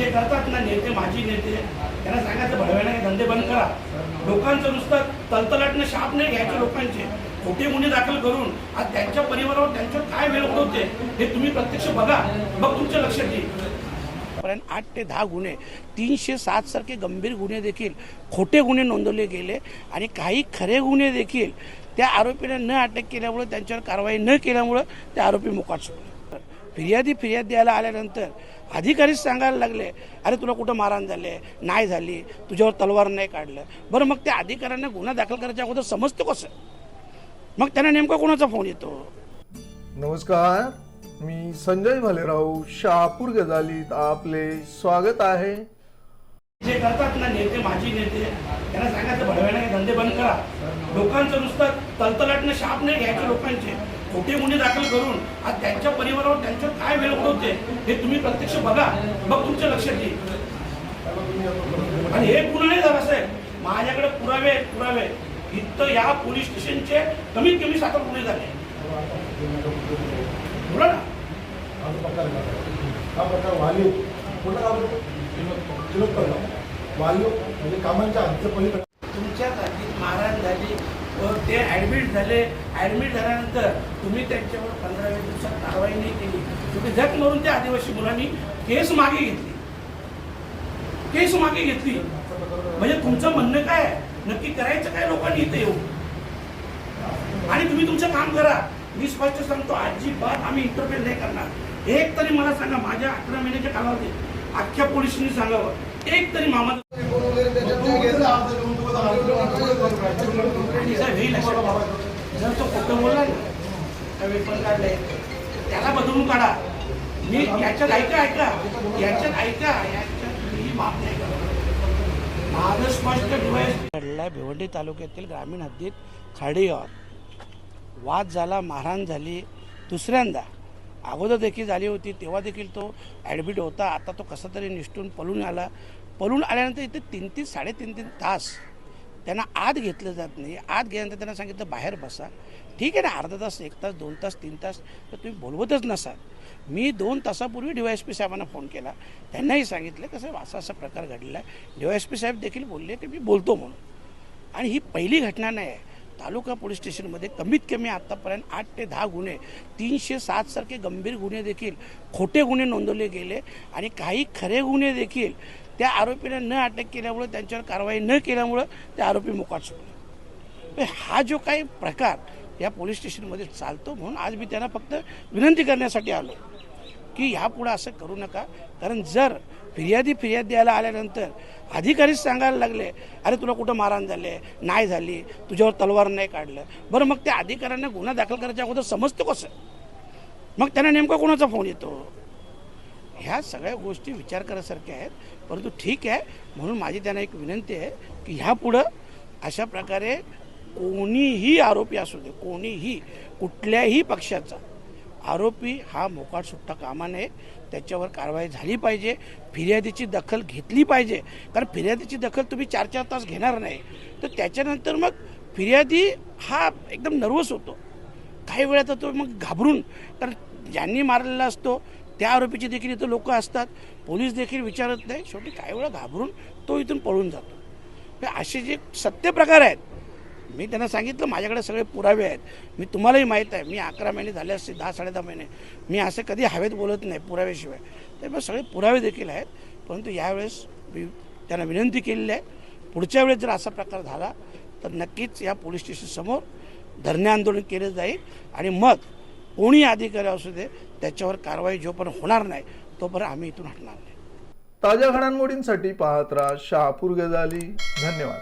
जे करतात ना नेते माजी नेते त्यांना सांगायचं भडव्याने धंदे बंद करा. लोकांचं नुसतं तलतलाटनं शाप नाही घ्यायचे लोकांचे. खोटे गुन्हे दाखल करून आज त्यांच्या परिवारावर त्यांच्यावर काय वेळ उडवते हे तुम्ही प्रत्यक्ष बघा. मग तुमच्या लक्षात येईल पर्यंत आठ ते दहा गुन्हे तीनशे सात सारखे गंभीर गुन्हे देखील खोटे गुन्हे नोंदवले गेले आणि काही खरे गुन्हे देखील त्या आरोपीला न अटक केल्यामुळे त्यांच्यावर कारवाई न केल्यामुळं ते आरोपी मोकाट सुटले फिर्यादी फिर्याद द्यायला आल्यानंतर अधिकारीच सांगायला लागले अरे तुला कुठं मारहाण झाले? नाही झाली. तुझ्यावर तलवार नाही काढलं. बरं मग त्या अधिकाऱ्यांना गुन्हा दाखल करायच्या अगोदर समजतो कसं? मग त्यांना नेमका कोणाचा फोन येतो? नमस्कार. मी संजय भालेराव शहापूर गजालीत आपले स्वागत आहे. जे करतात ना नेते माजी नेते त्यांना सांगायचं भडव्याने धंदे बंद करा. लोकांचं नुसतं तलतलाटनं शाप नाही घ्यायचे लोकांचे. खोटे गुन्हे दाखल करून आज त्यांच्या परिवारावर त्यांच्यावर काय वेळ उडवते हे तुम्ही प्रत्यक्ष बघा. मग तुमच्या लक्षात येईल. आणि हे पुन्हा नाही झालं साहेब. माझ्याकडे पुरावे पुरावे इथं या पोलीस स्टेशनचे कमीत कमी सात गुन्हे झाले. बोला ना. हा प्रकार वालीव कुठं गाव वालीव म्हणजे कामांच्या अंतपलीकडे तुमच्या जागी मारहाण झाली. ते ॲडमिट झाले. ॲडमिट झाल्यानंतर तुम्ही त्यांच्यावर पंधरा वीस दिवसात कारवाई नाही केली. तुम्ही झक मारून त्या आदिवासी मुलांनी केस मागे घेतली. केस मागे घेतली. म्हणजे तुमचं म्हणणं काय? आहे? नक्की करायचं काय लोकांनी इथे येऊ आणि तुम्ही तुमचं काम करा. मी स्पष्ट सांगतो अजिबात आम्ही इंटरफेअर नाही करणार. एक तरी मला सांगा माझ्या अकरा महिन्याच्या कालावधीत अख्ख्या पोलिसांनी सांगावं. एक तरी मामा जर तो खोटं बोलला ना वेपन काढलंय त्याला बदलून काढा मी याच्यात ऐका ऐका याच्यात ऐका याच्यात मी माफ नाही माझं स्पष्ट भिवंडी तालुक्यातील ग्रामीण हद्दीत खाडीवर वाद झाला मारहाण झाली. दुसऱ्यांदा अगोदर देखील झाली होती तेव्हा देखील तो ॲडमिट होता. आता तो कसा तरी निष्ठून पळून आला. पळून आल्यानंतर इथे तीन तीन साडेतीन तीन तास त्यांना आत घेतलं जात नाही. आत गेल्यानंतर त्यांना सांगितलं बाहेर बसा. ठीक आहे ना अर्धा तास एक तास दोन तास तीन तास तर तुम्ही बोलवतच नसाल. मी दोन तासापूर्वी डी वाय एस पी साहेबांना फोन केला. त्यांनाही सांगितलं कसं असा असा प्रकार घडलेला आहे डी वाय एस पी साहेब देखील बोलले की मी बोलतो म्हणून. आणि ही पहिली घटना नाही आहे. तालुका पोलीस स्टेशनमध्ये कमीत कमी आत्तापर्यंत आठ ते दहा गुन्हे तीनशे सात सारखे गंभीर गुन्हे देखील खोटे गुन्हे नोंदवले गेले आणि काही खरे गुन्हे देखील त्या आरोपीला न अटक केल्यामुळं त्यांच्यावर कारवाई न केल्यामुळं ते आरोपी मुकाट सुटले. हा जो काही प्रकार या पोलीस स्टेशनमध्ये चालतो म्हणून आज मी त्यांना फक्त विनंती करण्यासाठी आलो की ह्यापुढं असं करू नका. कारण जर फिर्यादी फिर्याद द्यायला आल्यानंतर अधिकारीच सांगायला लागले अरे तुला कुठं मारहाण झाले? नाही झाली. तुझ्यावर तलवार नाही काढलं. बरं मग त्या अधिकाऱ्यांना गुन्हा दाखल करायच्या अगोदर समजतो कसं? मग त्यांना नेमका कोणाचा फोन येतो? ह्या सगळ्या गोष्टी विचार करायसारख्या आहेत. परंतु ठीक आहे म्हणून माझी त्यांना एक विनंती आहे की ह्यापुढं अशा प्रकारे कोणीही आरोपी असू दे कोणीही कुठल्याही पक्षाचा आरोपी हा मोकाट सुट्टा कामा नये. त्याच्यावर कारवाई झाली पाहिजे. फिर्यादीची दखल घेतली पाहिजे. कारण फिर्यादीची दखल तुम्ही चार चार तास घेणार नाही. तर त्याच्यानंतर मग फिर्यादी हा एकदम नर्वस होतो. काही वेळा तर तो मग घाबरून कारण ज्यांनी मारलेला असतो त्या आरोपीचे देखील इथं लोक असतात. पोलीस देखील विचारत नाही शेवटी काही वेळा घाबरून तो इथून पळून जातो. असे जे सत्य प्रकार आहेत मी त्यांना सांगितलं माझ्याकडे सगळे पुरावे आहेत. मी तुम्हालाही माहीत आहे मी अकरा महिने झाले असते दहा साडे दहा महिने. मी असे कधी हवेत बोलत नाही पुराव्याशिवाय. तर मग सगळे पुरावे देखील आहेत परंतु यावेळेस मी त्यांना विनंती केलेली आहे पुढच्या वेळेस जर असा प्रकार झाला तर नक्कीच या पोलीस स्टेशनसमोर धरणे आंदोलन केलं जाईल. आणि मग कोणी अधिकारी असू दे त्याच्यावर कारवाई जोपर्यंत होणार नाही तोपर्यंत आम्ही इथून हटणार नाही. ताज्या घडामोडींसाठी पाहत राहा शहापूर गजाली. धन्यवाद.